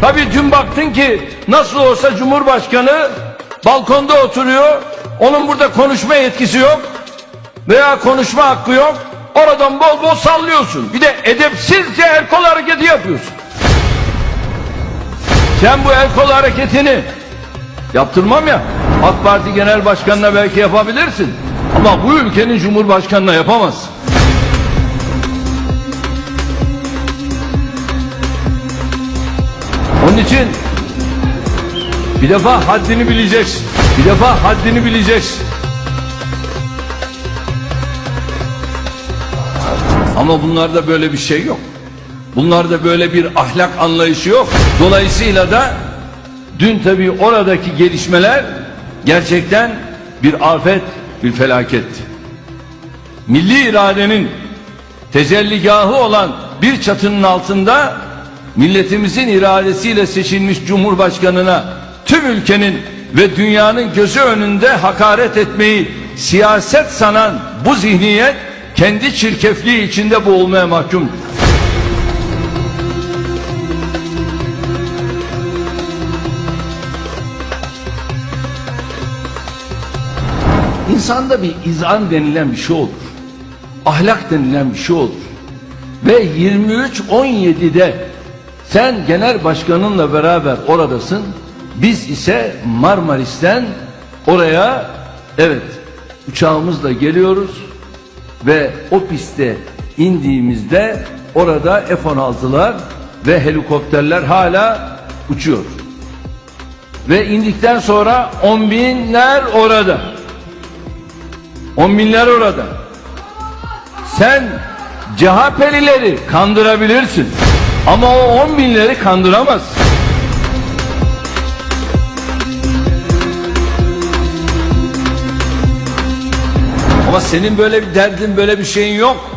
Tabii dün baktın ki nasıl olsa Cumhurbaşkanı balkonda oturuyor. Onun burada konuşma yetkisi yok. Veya konuşma hakkı yok. Oradan bol bol sallıyorsun. Bir de edepsizce el kol hareketi yapıyorsun. Sen bu el kol hareketini yaptırmam ya. AK Parti Genel Başkanı'na belki yapabilirsin. Ama bu ülkenin Cumhurbaşkanı'na yapamazsın. Onun için bir defa haddini bileceksin. Bir defa haddini bileceksin. Ama bunlarda böyle bir şey yok. Bunlarda böyle bir ahlak anlayışı yok. Dolayısıyla da dün tabii oradaki gelişmeler gerçekten bir afet, bir felaketti. Milli iradenin tecelligahı olan bir çatının altında milletimizin iradesiyle seçilmiş cumhurbaşkanına tüm ülkenin ve dünyanın gözü önünde hakaret etmeyi siyaset sanan bu zihniyet kendi çirkefliği içinde boğulmaya mahkumdur. İnsanda bir izan denilen bir şey olur. Ahlak denilen bir şey olur. Ve 23-17'de sen genel başkanınla beraber oradasın. Biz ise Marmaris'ten oraya evet uçağımızla geliyoruz ve o piste indiğimizde orada F-16'lar ve helikopterler hala uçuyor. Ve indikten sonra on binler orada. On binler orada. Sen CHP'lileri kandırabilirsin. Ama o on binleri kandıramazsın. Ama senin böyle bir derdin, böyle bir şeyin yok.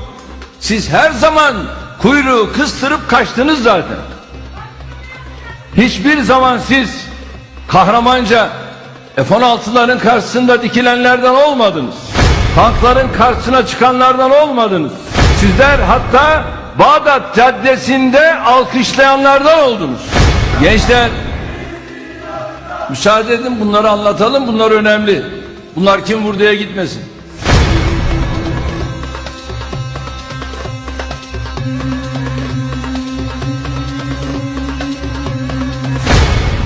Siz her zaman kuyruğu kıstırıp kaçtınız zaten. Hiçbir zaman siz kahramanca F-16'ların karşısında dikilenlerden olmadınız. Tankların karşısına çıkanlardan olmadınız. Sizler hatta Bağdat Caddesi'nde alkışlayanlardan oldunuz. Gençler müsaade edin bunları anlatalım bunlar önemli. Bunlar kim vurduya gitmesin.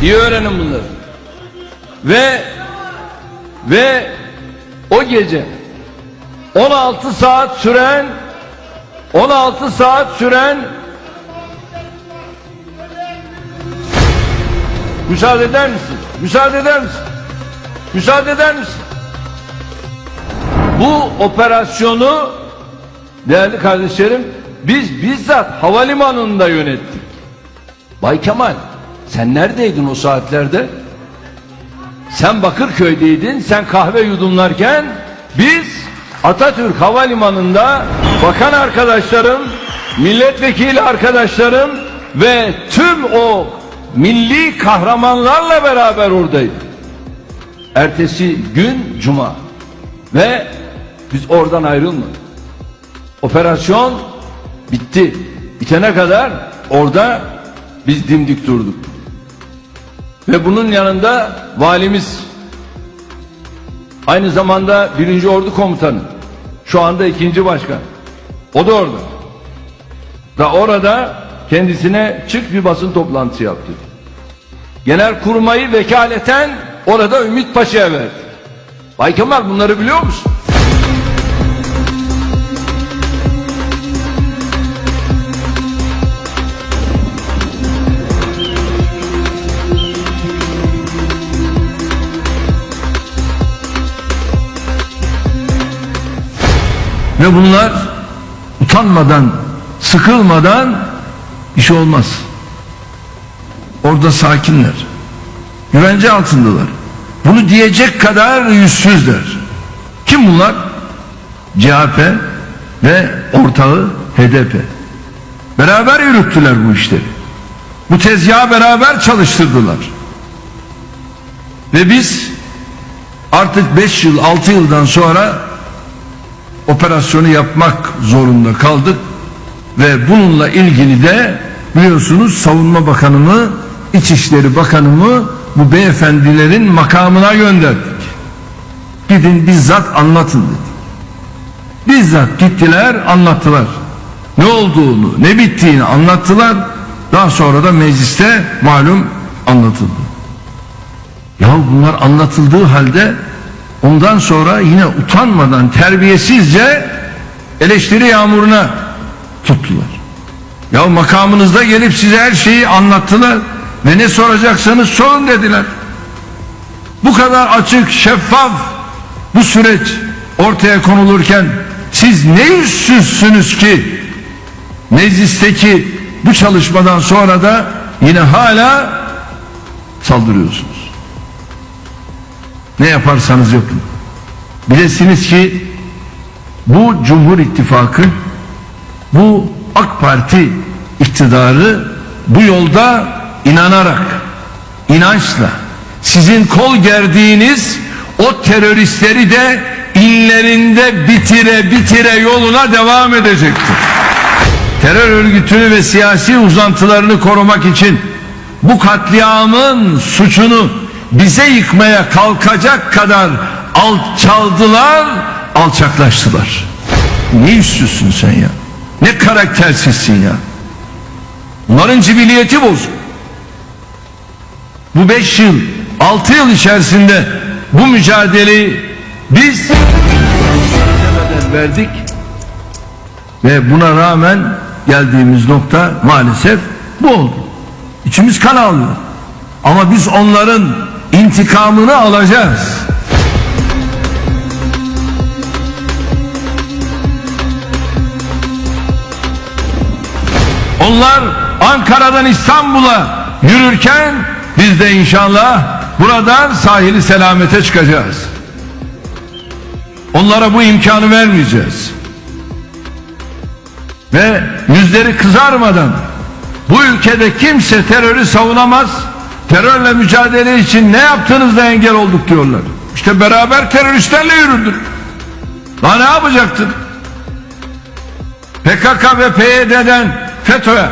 İyi öğrenin bunları. Ve ve o gece 16 saat süren 16 saat süren Müsaade eder misin? Müsaade eder misin? Müsaade eder misin? Bu operasyonu değerli kardeşlerim biz bizzat havalimanında yönettik. Bay Kemal sen neredeydin o saatlerde? Sen Bakırköy'deydin, sen kahve yudumlarken biz Atatürk Havalimanı'nda bakan arkadaşlarım, milletvekili arkadaşlarım ve tüm o milli kahramanlarla beraber oradaydık. Ertesi gün Cuma ve biz oradan ayrılmadık. Operasyon bitti. Bitene kadar orada biz dimdik durduk. Ve bunun yanında valimiz aynı zamanda birinci ordu komutanı şu anda ikinci başkan o da orada da orada kendisine çık bir basın toplantısı yaptı. Genel kurmayı vekaleten orada Ümit Paşa'ya verdi. Bay Kemal bunları biliyor musun? Ve bunlar utanmadan, sıkılmadan iş olmaz. Orada sakinler. Güvence altındalar. Bunu diyecek kadar yüzsüzler. Kim bunlar? CHP ve ortağı HDP. Beraber yürüttüler bu işleri. Bu tezgahı beraber çalıştırdılar. Ve biz artık 5 yıl 6 yıldan sonra operasyonu yapmak zorunda kaldık ve bununla ilgili de biliyorsunuz savunma bakanımı İçişleri Bakanımı bu beyefendilerin makamına gönderdik. Gidin bizzat anlatın dedi. Bizzat gittiler anlattılar. Ne olduğunu, ne bittiğini anlattılar. Daha sonra da mecliste malum anlatıldı. Ya bunlar anlatıldığı halde ondan sonra yine utanmadan terbiyesizce eleştiri yağmuruna tuttular. Ya makamınızda gelip size her şeyi anlattılar ve ne soracaksanız sorun dediler. Bu kadar açık, şeffaf bu süreç ortaya konulurken siz ne yüzsüzsünüz ki meclisteki bu çalışmadan sonra da yine hala saldırıyorsunuz. Ne yaparsanız yapın. Bilesiniz ki bu Cumhur İttifakı bu AK Parti iktidarı bu yolda inanarak, inançla sizin kol gerdiğiniz o teröristleri de illerinde bitire bitire yoluna devam edecektir. Terör örgütünü ve siyasi uzantılarını korumak için bu katliamın suçunu bize yıkmaya kalkacak kadar alçaldılar, alçaklaştılar. Ne üstüsün sen ya? Ne karaktersizsin ya? Bunların cibiliyeti bozuk. Bu beş yıl, altı yıl içerisinde bu mücadeleyi biz verdik ve buna rağmen geldiğimiz nokta maalesef bu oldu. İçimiz kan ağlıyor. Ama biz onların intikamını alacağız. Onlar Ankara'dan İstanbul'a yürürken biz de inşallah buradan sahili selamete çıkacağız. Onlara bu imkanı vermeyeceğiz. Ve yüzleri kızarmadan bu ülkede kimse terörü savunamaz. Terörle mücadele için ne yaptığınızda engel olduk diyorlar. İşte beraber teröristlerle yürüdük. Daha ne yapacaktık? PKK ve PYD'den FETÖ'ye,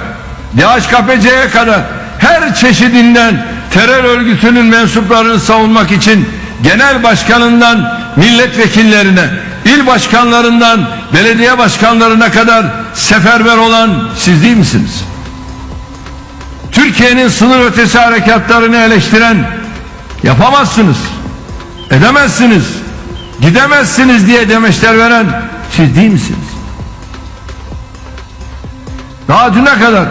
DHKPC'ye kadar her çeşidinden terör örgütünün mensuplarını savunmak için genel başkanından milletvekillerine, il başkanlarından belediye başkanlarına kadar seferber olan siz değil misiniz? Türkiye'nin sınır ötesi harekatlarını eleştiren yapamazsınız, edemezsiniz, gidemezsiniz diye demeçler veren siz değil misiniz? Daha düne kadar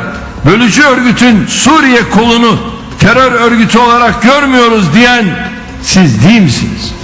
bölücü örgütün Suriye kolunu terör örgütü olarak görmüyoruz diyen siz değil misiniz?